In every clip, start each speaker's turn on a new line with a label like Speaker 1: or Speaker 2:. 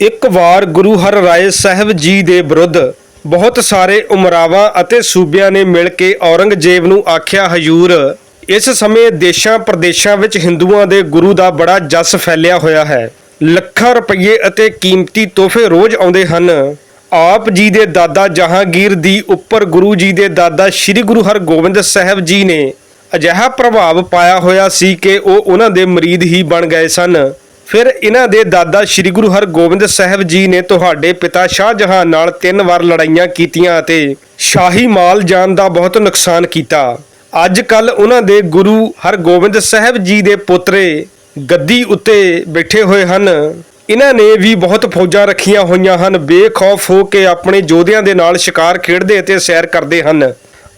Speaker 1: ਇੱਕ ਵਾਰ ਗੁਰੂ ਹਰ ਰਾਏ ਸਾਹਿਬ ਜੀ ਦੇ ਵਿਰੁੱਧ ਬਹੁਤ ਸਾਰੇ ਉਮਰਾਵਾਂ ਅਤੇ ਸੂਬਿਆਂ ਨੇ ਮਿਲ ਕੇ ਔਰੰਗਜ਼ੇਬ ਨੂੰ ਆਖਿਆ ਹਜੂਰ ਇਸ ਸਮੇਂ ਦੇਸ਼ਾਂ ਪ੍ਰਦੇਸ਼ਾਂ ਵਿੱਚ ਹਿੰਦੂਆਂ ਦੇ ਗੁਰੂ ਦਾ ਬੜਾ ਜਸ ਫੈਲਿਆ ਹੋਇਆ ਹੈ। ਲੱਖਾਂ ਰੁਪਏ ਅਤੇ ਕੀਮਤੀ ਤੋਹਫੇ ਰੋਜ਼ ਆਉਂਦੇ ਹਨ। ਆਪ ਜੀ ਦੇ ਦਾਦਾ ਜਹਾਂਗੀਰ ਦੀ ਉੱਪਰ ਗੁਰੂ ਜੀ ਦੇ ਦਾਦਾ ਸ੍ਰੀ ਗੁਰੂ ਹਰਗੋਬਿੰਦ ਸਾਹਿਬ ਜੀ ਨੇ ਅਜਿਹਾ ਪ੍ਰਭਾਵ ਪਾਇਆ ਹੋਇਆ ਸੀ ਕਿ ਉਹ ਉਹਨਾਂ ਦੇ ਮਰੀਦ ਹੀ ਬਣ ਗਏ ਸਨ। ਫਿਰ ਇਹਨਾਂ ਦੇ ਦਾਦਾ ਸ੍ਰੀ ਗੁਰੂ ਹਰਗੋਬਿੰਦ ਸਾਹਿਬ ਜੀ ਨੇ ਤੁਹਾਡੇ ਪਿਤਾ ਸ਼ਾਹਜਹਾਨ ਨਾਲ ਤਿੰਨ ਵਾਰ ਲੜਾਈਆਂ ਕੀਤੀਆਂ ਅਤੇ ਸ਼ਾਹੀ ਮਾਲ ਜਾਨ ਦਾ ਬਹੁਤ ਨੁਕਸਾਨ ਕੀਤਾ। ਅੱਜ ਕੱਲ ਉਹਨਾਂ ਦੇ ਗੁਰੂ ਹਰਗੋਬਿੰਦ ਸਾਹਿਬ ਜੀ ਦੇ ਪੋਤਰੇ ਗੱਦੀ ਉੱਤੇ ਬੈਠੇ ਹੋਏ ਹਨ। ਇਹਨਾਂ ਨੇ ਵੀ ਬਹੁਤ ਫੌਜਾਂ ਰੱਖੀਆਂ ਹੋਈਆਂ ਹਨ। ਬੇਖੌਫ ਹੋ ਕੇ ਆਪਣੇ ਯੋਧਿਆਂ ਦੇ ਨਾਲ ਸ਼ਿਕਾਰ ਖੇਡਦੇ ਅਤੇ ਸੈਰ ਕਰਦੇ ਹਨ।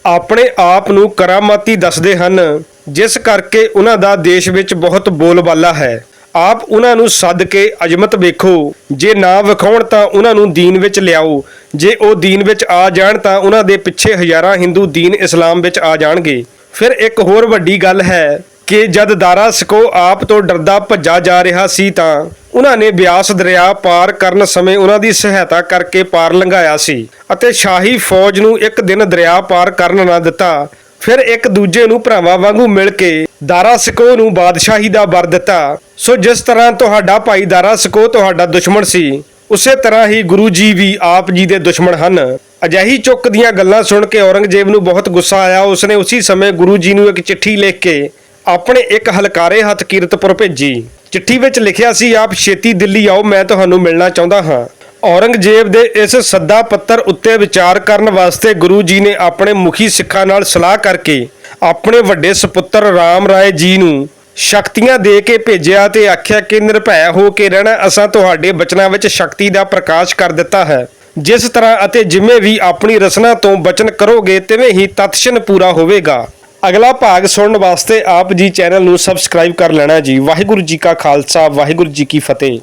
Speaker 1: ਆਪਣੇ ਆਪ ਨੂੰ ਕਰਾਮਾਤੀ ਦੱਸਦੇ ਹਨ, ਜਿਸ ਕਰਕੇ ਉਹਨਾਂ ਦਾ ਦੇਸ਼ ਵਿੱਚ ਬਹੁਤ ਬੋਲਬਾਲਾ ਹੈ। ਆਪ ਉਹਨਾਂ ਨੂੰ ਸੱਦ ਕੇ ਅਜਮਤ ਵੇਖੋ। ਜੇ ਨਾ ਵਿਖਾਉਣ ਤਾਂ ਉਹਨਾਂ ਨੂੰ ਦੀਨ ਵਿੱਚ ਲਿਆਓ। ਜੇ ਉਹ ਦੀਨ ਵਿੱਚ ਆ ਜਾਣ ਤਾਂ ਉਹਨਾਂ ਦੇ ਪਿੱਛੇ ਹਜ਼ਾਰਾਂ ਹਿੰਦੂ ਦੀਨ ਇਸਲਾਮ ਵਿੱਚ ਆ ਜਾਣਗੇ। ਫਿਰ ਇੱਕ ਹੋਰ ਵੱਡੀ ਗੱਲ ਹੈ ਕਿ ਜਦ ਦਾਰਾ ਸਕੋ ਆਪ ਤੋਂ ਡਰਦਾ ਭੱਜਾ ਜਾ ਰਿਹਾ ਸੀ ਤਾਂ ਉਹਨਾਂ ਨੇ ਬਿਆਸ ਦਰਿਆ ਪਾਰ ਕਰਨ ਸਮੇਂ ਉਹਨਾਂ ਦੀ ਸਹਾਇਤਾ ਕਰਕੇ ਪਾਰ ਲੰਘਾਇਆ ਸੀ ਅਤੇ ਸ਼ਾਹੀ ਫੌਜ ਨੂੰ ਇੱਕ ਦਿਨ ਦਰਿਆ ਪਾਰ ਕਰਨ ਨਾ ਦਿੱਤਾ। ਫਿਰ ਇੱਕ ਦੂਜੇ ਨੂੰ ਭਰਾਵਾਂ ਵਾਂਗੂ ਮਿਲ ਕੇ ਦਾਰਾ ਸਕੋ ਨੂੰ ਬਾਦਸ਼ਾਹੀ ਦਾ ਵਰ ਦਿੱਤਾ। ਸੋ ਜਿਸ ਤਰ੍ਹਾਂ ਤੁਹਾਡਾ ਭਾਈ ਦਾਰਾ ਸਕੋ ਤੁਹਾਡਾ ਦੁਸ਼ਮਣ ਸੀ, ਉਸੇ ਤਰ੍ਹਾਂ ਹੀ ਗੁਰੂ ਜੀ ਵੀ ਆਪ ਜੀ ਦੇ ਦੁਸ਼ਮਣ ਹਨ। ਅਜਿਹੀ ਚੁੱਕ ਦੀਆਂ ਗੱਲਾਂ ਸੁਣ ਕੇ ਔਰੰਗਜ਼ੇਬ ਨੂੰ ਬਹੁਤ ਗੁੱਸਾ ਆਇਆ। ਉਸਨੇ ਉਸੇ ਸਮੇਂ ਗੁਰੂ ਜੀ ਨੂੰ ਇੱਕ ਚਿੱਠੀ ਲਿਖ ਕੇ ਆਪਣੇ ਇੱਕ ਹਲਕਾਰੇ ਹੱਥ ਕੀਰਤਪੁਰ ਭੇਜੀ। ਚਿੱਠੀ ਵਿੱਚ ਲਿਖਿਆ ਸੀ, ਆਪ ਛੇਤੀ ਦਿੱਲੀ ਆਓ, ਮੈਂ ਤੁਹਾਨੂੰ ਮਿਲਣਾ ਚਾਹੁੰਦਾ ਹਾਂ। ਔਰੰਗਜ਼ੇਬ ਦੇ ਇਸ ਸੱਦਾ ਪੱਤਰ ਉੱਤੇ ਵਿਚਾਰ ਕਰਨ ਵਾਸਤੇ ਗੁਰੂ ਜੀ ਨੇ ਆਪਣੇ ਮੁਖੀ ਸਿੱਖਾਂ ਨਾਲ ਸਲਾਹ ਕਰਕੇ ਆਪਣੇ ਵੱਡੇ ਸੁਪੁੱਤਰ ਰਾਮ ਰਾਏ ਜੀ ਨੂੰ ਸ਼ਕਤੀਆਂ ਦੇ ਕੇ ਭੇਜਿਆ ਤੇ ਆਖਿਆ ਕਿ ਨਿਰਭੈ ਹੋ ਕੇ ਰਹਿਣਾ ਅਸਾਂ ਤੁਹਾਡੇ ਬਚਨਾਂ ਵਿੱਚ ਸ਼ਕਤੀ ਦਾ ਪ੍ਰਕਾਸ਼ ਕਰ ਦਿੱਤਾ ਹੈ। ਜਿਸ ਤਰ੍ਹਾਂ ਅਤੇ ਜਿਵੇਂ ਵੀ ਆਪਣੀ ਰਸਨਾ ਤੋਂ ਬਚਨ ਕਰੋਗੇ, ਤਿਵੇਂ ਹੀ ਤਤਸ਼ਨ ਪੂਰਾ ਹੋਵੇਗਾ। ਅਗਲਾ ਭਾਗ ਸੁਣਨ ਵਾਸਤੇ ਆਪ ਜੀ ਚੈਨਲ ਨੂੰ ਸਬਸਕ੍ਰਾਈਬ ਕਰ ਲੈਣਾ ਜੀ। ਵਾਹਿਗੁਰੂ ਜੀ ਕਾ ਖਾਲਸਾ, ਵਾਹਿਗੁਰੂ ਜੀ ਕੀ ਫਤਿਹ।